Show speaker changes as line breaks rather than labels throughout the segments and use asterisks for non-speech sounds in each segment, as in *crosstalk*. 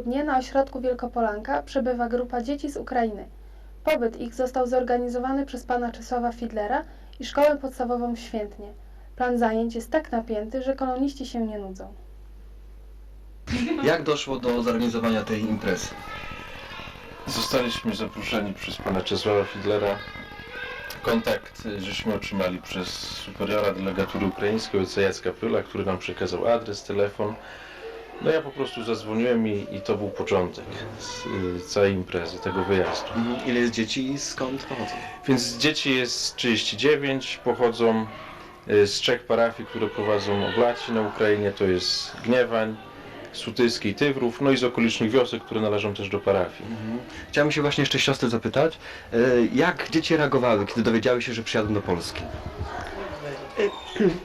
dnia na ośrodku Wielkopolanka przebywa grupa dzieci z Ukrainy. Pobyt ich został zorganizowany przez pana Czesława Fidlera i szkołę podstawową w Świętnie. Plan zajęć jest tak napięty, że koloniści się nie nudzą.
Jak doszło do zorganizowania tej imprezy?
Zostaliśmy zaproszeni przez pana Czesława Fidlera. Kontakt y, żeśmy otrzymali przez superiora delegatury ukraińskiej ojca Jacka Pyla, który nam przekazał adres, telefon. No ja po prostu zadzwoniłem i, i to był początek z, y, całej imprezy, tego wyjazdu.
Mhm. Ile jest dzieci i skąd pochodzą?
Więc dzieci jest 39, pochodzą y, z trzech parafii, które prowadzą oblaci na Ukrainie, to jest Gniewań, Sutyski i Tywrów, no i z okolicznych wiosek, które należą też do parafii.
Mhm. Chciałem się właśnie jeszcze siostrę zapytać, e, jak dzieci reagowały, kiedy dowiedziały się, że przyjadą do Polski?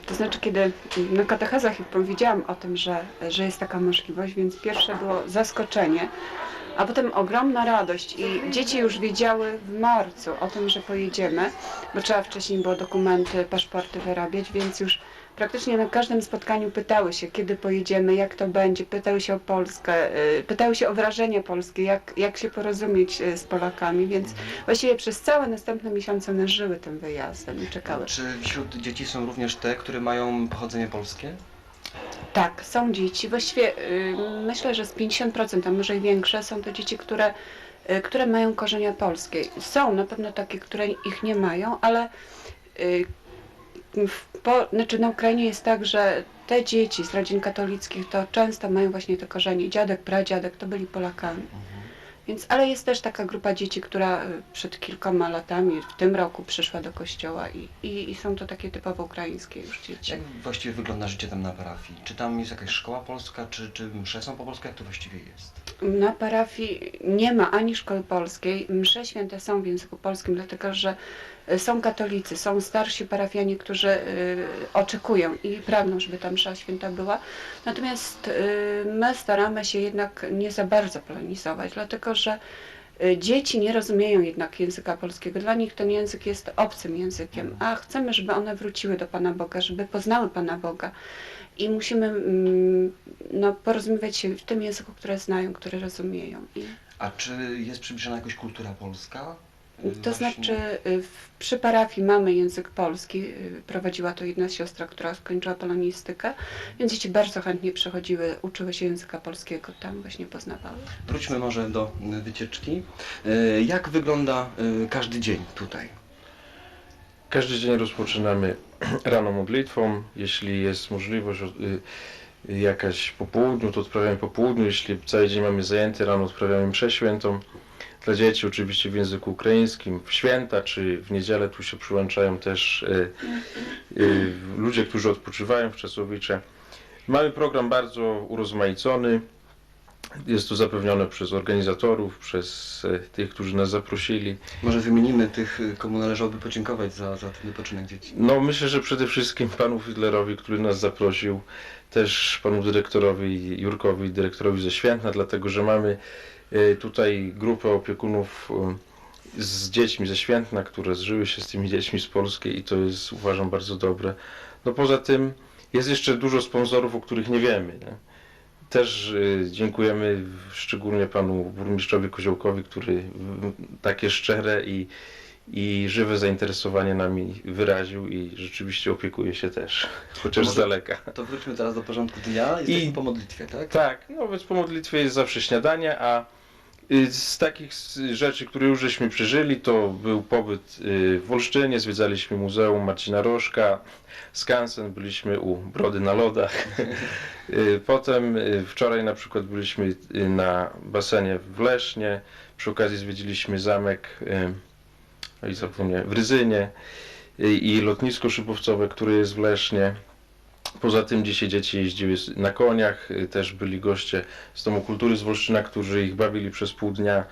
To znaczy, kiedy na katechezach powiedziałam o tym, że, że jest taka możliwość, więc pierwsze było zaskoczenie, a potem ogromna radość i dzieci już wiedziały w marcu o tym, że pojedziemy, bo trzeba wcześniej było dokumenty, paszporty wyrabiać, więc już praktycznie na każdym spotkaniu pytały się, kiedy pojedziemy, jak to będzie, pytały się o Polskę, y, pytały się o wrażenie polskie, jak, jak się porozumieć y, z Polakami, więc właściwie przez całe następne miesiące one żyły tym wyjazdem i czekały.
Czy wśród dzieci są również te, które mają pochodzenie polskie?
Tak, są dzieci. Właściwie y, myślę, że z 50%, a może i większe, są to dzieci, które, które mają korzenie polskie. Są na pewno takie, które ich nie mają, ale w, po, znaczy na Ukrainie jest tak, że te dzieci z rodzin katolickich to często mają właśnie te korzenie. Dziadek, pradziadek to byli Polakami. Więc, ale jest też taka grupa dzieci, która y, przed kilkoma latami, w tym roku przyszła do kościoła i, i, i są to takie typowo ukraińskie już dzieci.
Jak właściwie wygląda życie tam na parafii? Czy tam jest jakaś szkoła polska, czy, czy msze są po polsku? Jak to właściwie jest?
Na parafii nie ma ani szkoły polskiej. Msze święte są w języku polskim, dlatego że y, są katolicy, są starsi parafianie, którzy y, oczekują i pragną, żeby ta msza święta była. Natomiast y, my staramy się jednak nie za bardzo polonizować, dlatego że dzieci nie rozumieją jednak języka polskiego. Dla nich ten język jest obcym językiem, a chcemy, żeby one wróciły do Pana Boga, żeby poznały Pana Boga. I musimy mm, no, porozumiewać się w tym języku, które znają, które rozumieją. I
A czy jest przybliżona jakoś kultura polska? Y,
to
właśnie-
znaczy y, w, przy parafii mamy język polski, y, prowadziła to jedna siostra, która skończyła polonistykę, więc dzieci bardzo chętnie przechodziły, uczyły się języka polskiego, tam właśnie poznawały.
Wróćmy może do wycieczki. Jak wygląda każdy dzień tutaj?
Każdy dzień rozpoczynamy *clears throat* rano modlitwą. Jeśli jest możliwość y, jakaś po południu, to odprawiamy po południu. Jeśli cały dzień mamy zajęty, rano odprawiamy mszę świętą. Dla dzieci oczywiście w języku ukraińskim. W święta czy w niedzielę tu się przyłączają też y, y, ludzie, którzy odpoczywają w Czasowicze. Mamy program bardzo urozmaicony. Jest to zapewnione przez organizatorów, przez y, tych, którzy nas zaprosili.
Może wymienimy tych, y, komu należałoby podziękować za, za ten wypoczynek dzieci.
No myślę, że przede wszystkim panu Fidlerowi, który nas zaprosił, też panu dyrektorowi Jurkowi, dyrektorowi ze Świętna, dlatego że mamy e, tutaj grupę opiekunów e, z dziećmi ze Świętna, które zżyły się z tymi dziećmi z Polski i to jest uważam bardzo dobre. No poza tym jest jeszcze dużo sponsorów, o których nie wiemy. Nie? Też e, dziękujemy szczególnie panu burmistrzowi Koziołkowi, który takie szczere i i żywe zainteresowanie nami wyraził i rzeczywiście opiekuje się też, chociaż z daleka.
To wróćmy teraz do porządku dnia. Jesteśmy
I-
po modlitwie, tak?
Tak, no więc po modlitwie jest zawsze śniadanie, a y, z takich s- rzeczy, które już żeśmy przeżyli, to był pobyt y, w Olsztynie, zwiedzaliśmy Muzeum Marcina Rożka, skansen, byliśmy u Brody na lodach. *laughs* Y, Potem y, wczoraj na przykład byliśmy y, na basenie w Lesznie, przy okazji zwiedziliśmy zamek y, no w Ryzynie y, i lotnisko szybowcowe, które jest w Lesznie. Poza tym dzisiaj dzieci jeździły na koniach, y, też byli goście z Domu Kultury z Wolsztyna, którzy ich bawili przez pół dnia.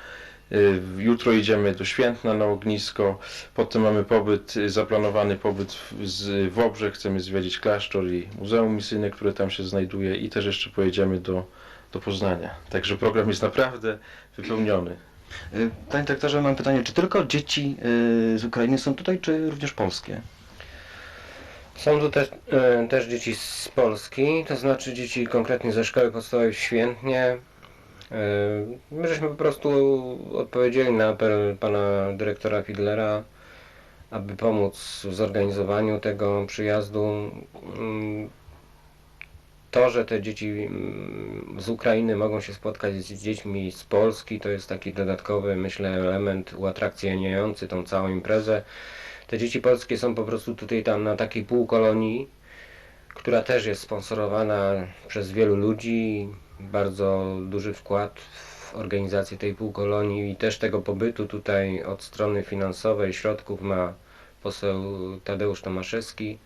Y, Jutro idziemy do Świętna na ognisko, potem mamy pobyt, y, zaplanowany pobyt w, Wobrze, chcemy zwiedzić klasztor i Muzeum Misyjne, które tam się znajduje i też jeszcze pojedziemy do, do Poznania. Także program jest naprawdę wypełniony.
Panie dyrektorze, mam pytanie, czy tylko dzieci z Ukrainy są tutaj, czy również polskie?
Są tu też, e, też dzieci z Polski, to znaczy dzieci konkretnie ze szkoły podstawowej w Świętnie, E, My żeśmy po prostu odpowiedzieli na apel pana dyrektora Fidlera, aby pomóc w zorganizowaniu tego przyjazdu. Mm, To, że te dzieci mm, z Ukrainy mogą się spotkać z dziećmi z Polski, to jest taki dodatkowy, myślę, element uatrakcyjniający tą całą imprezę. Te dzieci polskie są po prostu tutaj tam na takiej półkolonii, która też jest sponsorowana przez wielu ludzi. Bardzo duży wkład w organizację tej półkolonii i też tego pobytu tutaj od strony finansowej środków ma poseł Tadeusz Tomaszewski.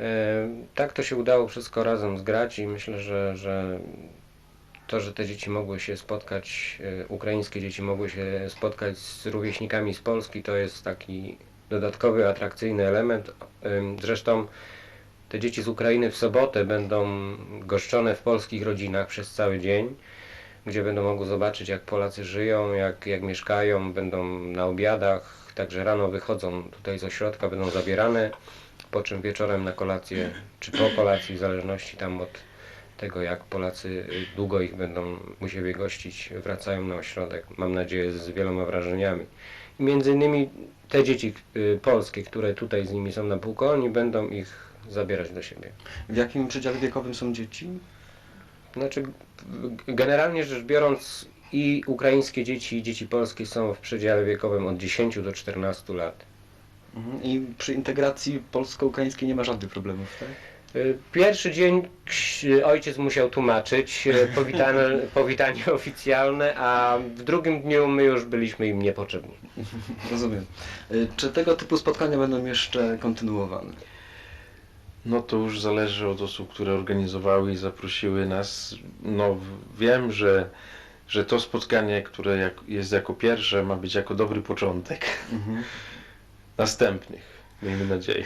E, Tak to się udało wszystko razem zgrać i myślę, że, że to, że te dzieci mogły się spotkać, e, ukraińskie dzieci mogły się spotkać z rówieśnikami z Polski, to jest taki dodatkowy, atrakcyjny element. Zresztą te dzieci z Ukrainy w sobotę będą goszczone w polskich rodzinach przez cały dzień, gdzie będą mogły zobaczyć, jak Polacy żyją, jak, jak mieszkają, będą na obiadach, także rano wychodzą tutaj z ośrodka, będą zabierane, po czym wieczorem na kolację, czy po kolacji, w zależności tam od tego, jak Polacy y, długo ich będą u siebie gościć, wracają na ośrodek, mam nadzieję, z wieloma wrażeniami. Między innymi te dzieci y, polskie, które tutaj z nimi są na półkolonii, będą ich zabierać do siebie.
W jakim przedziale wiekowym są dzieci?
Znaczy, generalnie rzecz biorąc, i ukraińskie dzieci, i dzieci polskie są w przedziale wiekowym od 10 do 14 lat.
Mhm. I przy integracji polsko-ukraińskiej nie ma żadnych problemów, tak?
Y, Pierwszy dzień ojciec musiał tłumaczyć y, powitane, *laughs* powitanie oficjalne, a w drugim dniu my już byliśmy im niepotrzebni.
Rozumiem. Y, Czy tego typu spotkania będą jeszcze kontynuowane?
No to już zależy od osób, które organizowały i zaprosiły nas. No wiem, że, że to spotkanie, które jak, jest jako pierwsze, ma być jako dobry początek
Mhm.
następnych, miejmy nadzieję.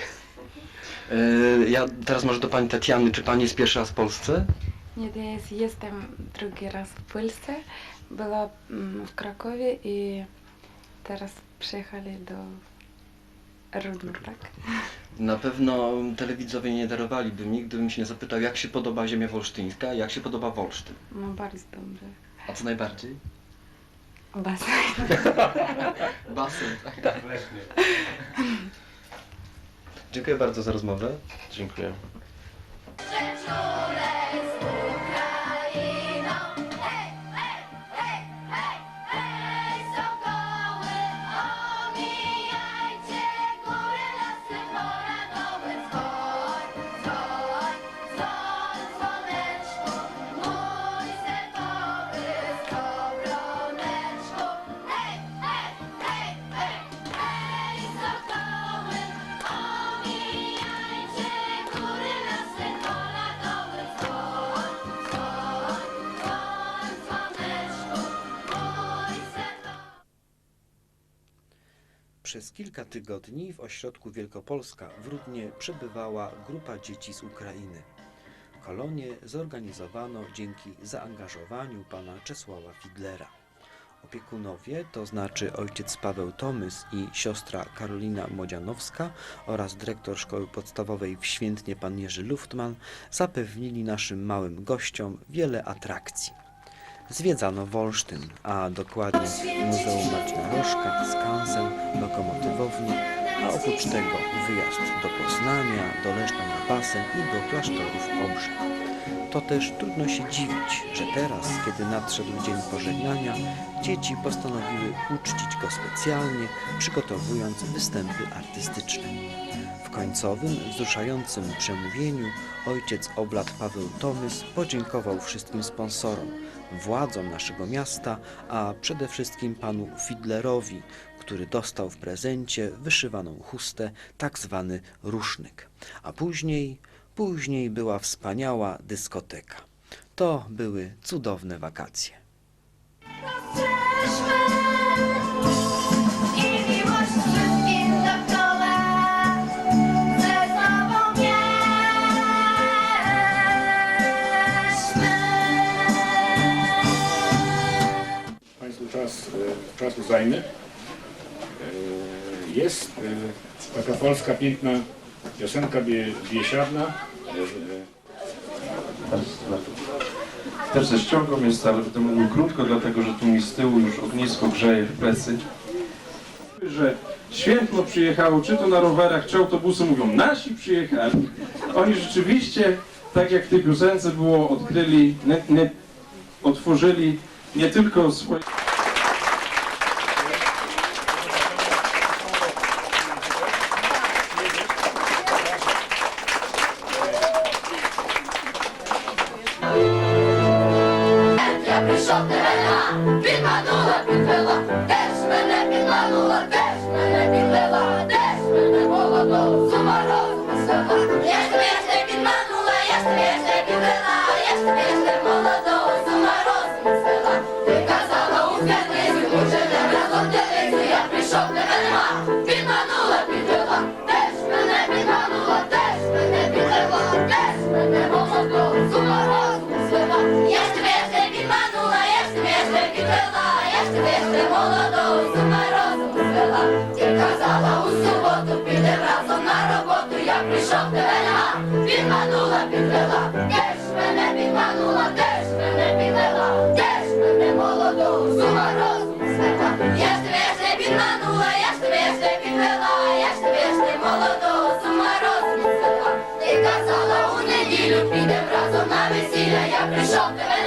Y, Ja teraz może do pani Tatiany. Czy pani jest pierwszy raz w Polsce?
Nie, ja jest, jestem drugi raz w Polsce. Była mm, w Krakowie i teraz przyjechali do Rudna, tak?
Na pewno telewidzowie nie darowaliby mi, gdybym się nie zapytał, jak się podoba ziemia wolsztyńska, jak się podoba Wolsztyn.
No bardzo dobrze.
A co najbardziej?
Basen. *laughs*
Basen. *laughs* Dziękuję bardzo za rozmowę.
Dziękuję.
Przez kilka tygodni w ośrodku Wielkopolska w Rudnie przebywała grupa dzieci z Ukrainy. Kolonię zorganizowano dzięki zaangażowaniu pana Czesława Fidlera. Opiekunowie, to znaczy ojciec Paweł Tomys i siostra Karolina Młodzianowska oraz dyrektor szkoły podstawowej w Świętnie pan Jerzy Luftman zapewnili naszym małym gościom wiele atrakcji. Zwiedzano Wolsztyn, a dokładnie Muzeum Marcina Rożka, skansen, lokomotywownię, a oprócz tego wyjazd do Poznania, do Leszna na basen i do klasztorów Obrzeg. To też trudno się dziwić, że teraz, kiedy nadszedł dzień pożegnania, dzieci postanowiły uczcić go specjalnie, przygotowując występy artystyczne. W końcowym, wzruszającym przemówieniu ojciec oblat Paweł Tomys podziękował wszystkim sponsorom, władzom naszego miasta, a przede wszystkim panu Fidlerowi, który dostał w prezencie wyszywaną chustę, tak zwany rusznyk. A później, później była wspaniała dyskoteka. To były cudowne wakacje.
Czas, e, czasu zajmę. E, Jest e, taka polska piękna piosenka bie, biesiadna.
Też ze ściągą jest, ale będę mówił krótko, dlatego że tu mi z tyłu już ognisko grzeje w plecy. Że świętno przyjechało, czy to na rowerach, czy autobusy, mówią nasi przyjechali. Oni rzeczywiście, tak jak w tej piosence było, odkryli, nie, nie, otworzyli nie tylko swoje...
разом на роботу, я прийшов тебе. підманула, підвела, мене де мене підвела, де ж мене молоду, зума розум розмислила. Я ж тебе ж не підманула, я ж тебе ж не підвела, я ж тебе ж не молодого сума розум розмислила. Ти казала у неділю, підем разом на весілля, я прийшов тебе